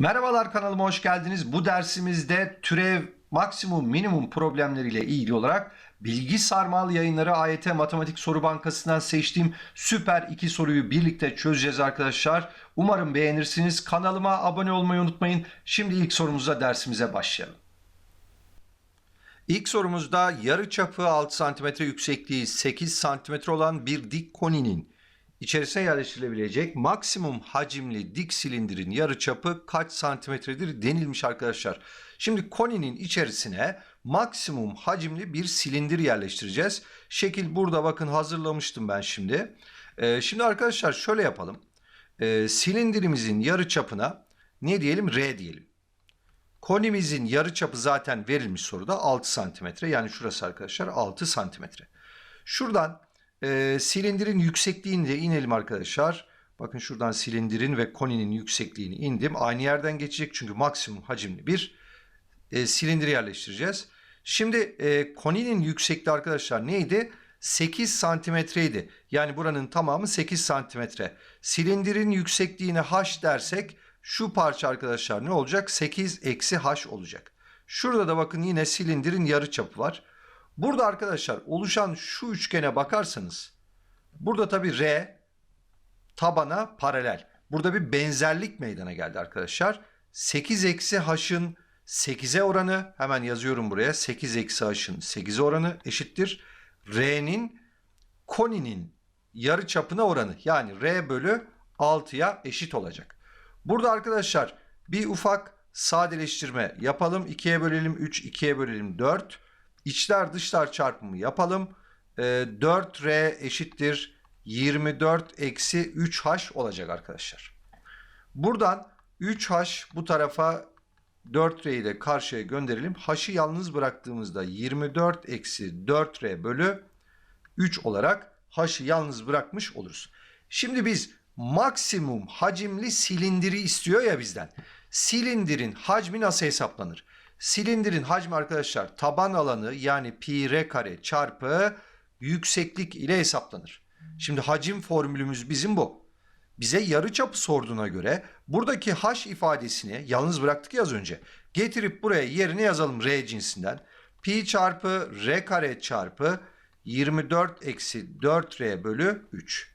Merhabalar kanalıma hoş geldiniz. Bu dersimizde türev maksimum minimum problemleriyle ilgili olarak Bilgi Sarmal Yayınları AYT Matematik Soru Bankası'ndan seçtiğim süper iki soruyu birlikte çözeceğiz arkadaşlar. Umarım beğenirsiniz. Kanalıma abone olmayı unutmayın. Şimdi ilk sorumuzla dersimize başlayalım. İlk sorumuzda yarı çapı 6 cm yüksekliği 8 cm olan bir dik koninin içerisine yerleştirilebilecek maksimum hacimli dik silindirin yarı çapı kaç santimetredir denilmiş arkadaşlar. Şimdi koninin içerisine maksimum hacimli bir silindir yerleştireceğiz. Şekil burada bakın hazırlamıştım ben şimdi. Ee, şimdi arkadaşlar şöyle yapalım. Ee, silindirimizin yarı çapına ne diyelim? R diyelim. Konimizin yarı çapı zaten verilmiş soruda 6 santimetre. Yani şurası arkadaşlar 6 santimetre. Şuradan e, silindirin yüksekliğini de inelim arkadaşlar. Bakın şuradan silindirin ve koninin yüksekliğini indim. Aynı yerden geçecek çünkü maksimum hacimli bir e, silindir yerleştireceğiz. Şimdi e, koninin yüksekliği arkadaşlar neydi? 8 santimetreydi. Yani buranın tamamı 8 santimetre. Silindirin yüksekliğine h dersek şu parça arkadaşlar ne olacak? 8 eksi h olacak. Şurada da bakın yine silindirin yarı çapı var. Burada arkadaşlar oluşan şu üçgene bakarsanız burada tabii R tabana paralel. Burada bir benzerlik meydana geldi arkadaşlar. 8 eksi h'ın 8'e oranı hemen yazıyorum buraya. 8 eksi h'ın 8'e oranı eşittir. R'nin koninin yarı çapına oranı yani R bölü 6'ya eşit olacak. Burada arkadaşlar bir ufak sadeleştirme yapalım. 2'ye bölelim 3, 2'ye bölelim 4. İçler dışlar çarpımı yapalım. Ee, 4R eşittir 24 eksi 3H olacak arkadaşlar. Buradan 3H bu tarafa 4R'yi de karşıya gönderelim. H'ı yalnız bıraktığımızda 24 eksi 4R bölü 3 olarak H'ı yalnız bırakmış oluruz. Şimdi biz maksimum hacimli silindiri istiyor ya bizden. Silindirin hacmi nasıl hesaplanır? Silindirin hacmi arkadaşlar taban alanı yani pi r kare çarpı yükseklik ile hesaplanır. Şimdi hacim formülümüz bizim bu. Bize yarı çapı sorduğuna göre buradaki h ifadesini yalnız bıraktık ya az önce. Getirip buraya yerine yazalım r cinsinden. Pi çarpı r kare çarpı 24 eksi 4r bölü 3.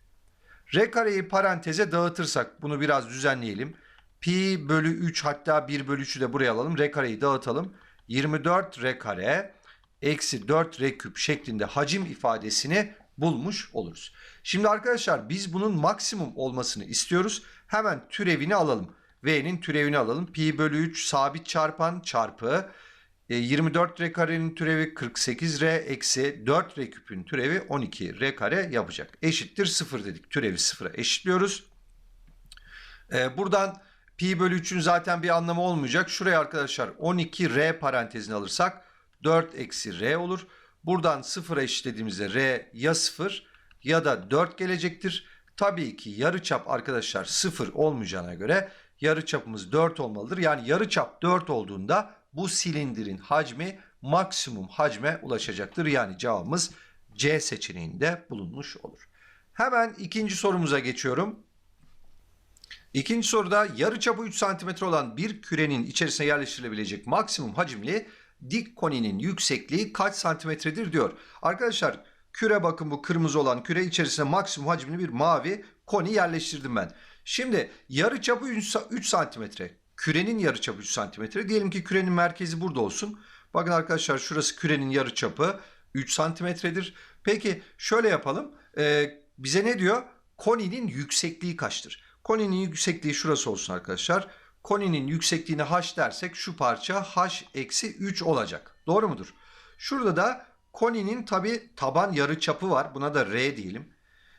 R kareyi paranteze dağıtırsak bunu biraz düzenleyelim. Pi bölü 3 hatta 1 bölü 3'ü de buraya alalım. R kareyi dağıtalım. 24 R kare eksi 4 R küp şeklinde hacim ifadesini bulmuş oluruz. Şimdi arkadaşlar biz bunun maksimum olmasını istiyoruz. Hemen türevini alalım. V'nin türevini alalım. Pi bölü 3 sabit çarpan çarpı 24 R karenin türevi 48 R eksi 4 R küpün türevi 12 R kare yapacak. Eşittir 0 dedik. Türevi 0'a eşitliyoruz. Ee, buradan pi bölü 3'ün zaten bir anlamı olmayacak. Şuraya arkadaşlar 12 R parantezini alırsak 4 eksi R olur. Buradan 0'a eşitlediğimizde R ya 0 ya da 4 gelecektir. Tabii ki yarıçap arkadaşlar 0 olmayacağına göre yarıçapımız 4 olmalıdır. Yani yarıçap 4 olduğunda bu silindirin hacmi maksimum hacme ulaşacaktır. Yani cevabımız C seçeneğinde bulunmuş olur. Hemen ikinci sorumuza geçiyorum. İkinci soruda yarıçapı 3 cm olan bir kürenin içerisine yerleştirilebilecek maksimum hacimli dik koninin yüksekliği kaç santimetredir diyor. Arkadaşlar küre bakın bu kırmızı olan küre içerisine maksimum hacimli bir mavi koni yerleştirdim ben. Şimdi yarıçapı 3 santimetre. Kürenin yarıçapı 3 santimetre. Diyelim ki kürenin merkezi burada olsun. Bakın arkadaşlar şurası kürenin yarıçapı 3 santimetredir. Peki şöyle yapalım. Ee, bize ne diyor? Koninin yüksekliği kaçtır? Koninin yüksekliği şurası olsun arkadaşlar. Koninin yüksekliğine h dersek şu parça h eksi 3 olacak. Doğru mudur? Şurada da koninin tabi taban yarıçapı var. Buna da r diyelim.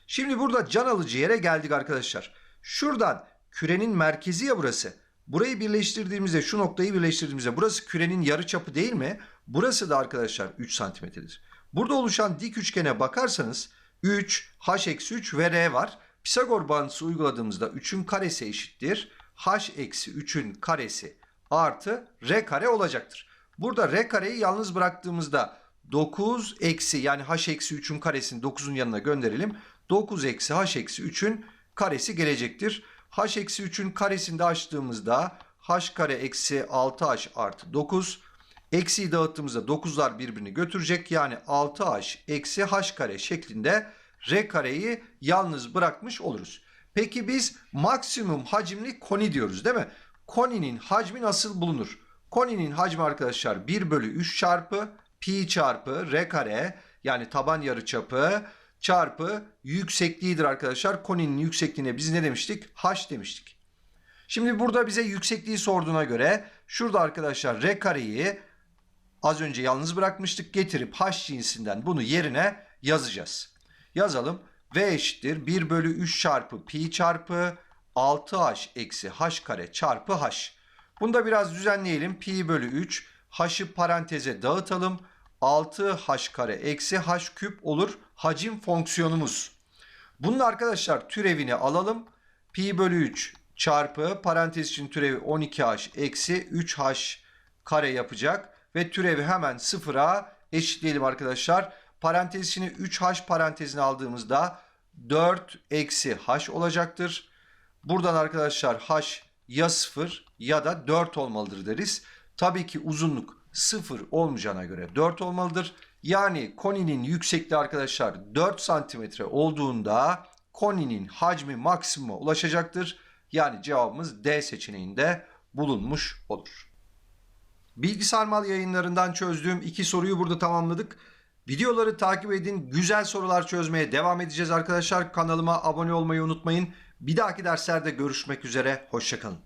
Şimdi burada can alıcı yere geldik arkadaşlar. Şuradan kürenin merkezi ya burası. Burayı birleştirdiğimizde şu noktayı birleştirdiğimizde burası kürenin yarıçapı değil mi? Burası da arkadaşlar 3 santimetredir. Burada oluşan dik üçgene bakarsanız 3, h eksi 3 ve r var. Pisagor bağıntısı uyguladığımızda 3'ün karesi eşittir. h eksi 3'ün karesi artı r kare olacaktır. Burada r kareyi yalnız bıraktığımızda 9 eksi yani h eksi 3'ün karesini 9'un yanına gönderelim. 9 eksi h eksi 3'ün karesi gelecektir. h eksi 3'ün karesini de açtığımızda h kare eksi 6h artı 9. Eksiyi dağıttığımızda 9'lar birbirini götürecek. Yani 6h eksi h kare şeklinde r kareyi yalnız bırakmış oluruz. Peki biz maksimum hacimli koni diyoruz değil mi? Koninin hacmi nasıl bulunur? Koninin hacmi arkadaşlar 1 bölü 3 çarpı pi çarpı r kare yani taban yarıçapı çarpı yüksekliğidir arkadaşlar. Koninin yüksekliğine biz ne demiştik? H demiştik. Şimdi burada bize yüksekliği sorduğuna göre şurada arkadaşlar r kareyi az önce yalnız bırakmıştık. Getirip h cinsinden bunu yerine yazacağız. Yazalım. V eşittir 1 bölü 3 çarpı pi çarpı 6h eksi h kare çarpı h. Bunu da biraz düzenleyelim. Pi bölü 3 h'ı paranteze dağıtalım. 6h kare eksi h küp olur hacim fonksiyonumuz. Bunun arkadaşlar türevini alalım. Pi bölü 3 çarpı parantez için türevi 12h eksi 3h kare yapacak. Ve türevi hemen sıfıra eşitleyelim arkadaşlar. Parantez içine 3h parantezini aldığımızda 4 eksi h olacaktır. Buradan arkadaşlar h ya 0 ya da 4 olmalıdır deriz. Tabii ki uzunluk 0 olmayacağına göre 4 olmalıdır. Yani koninin yüksekliği arkadaşlar 4 santimetre olduğunda koninin hacmi maksimuma ulaşacaktır. Yani cevabımız D seçeneğinde bulunmuş olur. Bilgisayar Mal yayınlarından çözdüğüm iki soruyu burada tamamladık. Videoları takip edin. Güzel sorular çözmeye devam edeceğiz arkadaşlar. Kanalıma abone olmayı unutmayın. Bir dahaki derslerde görüşmek üzere. Hoşçakalın.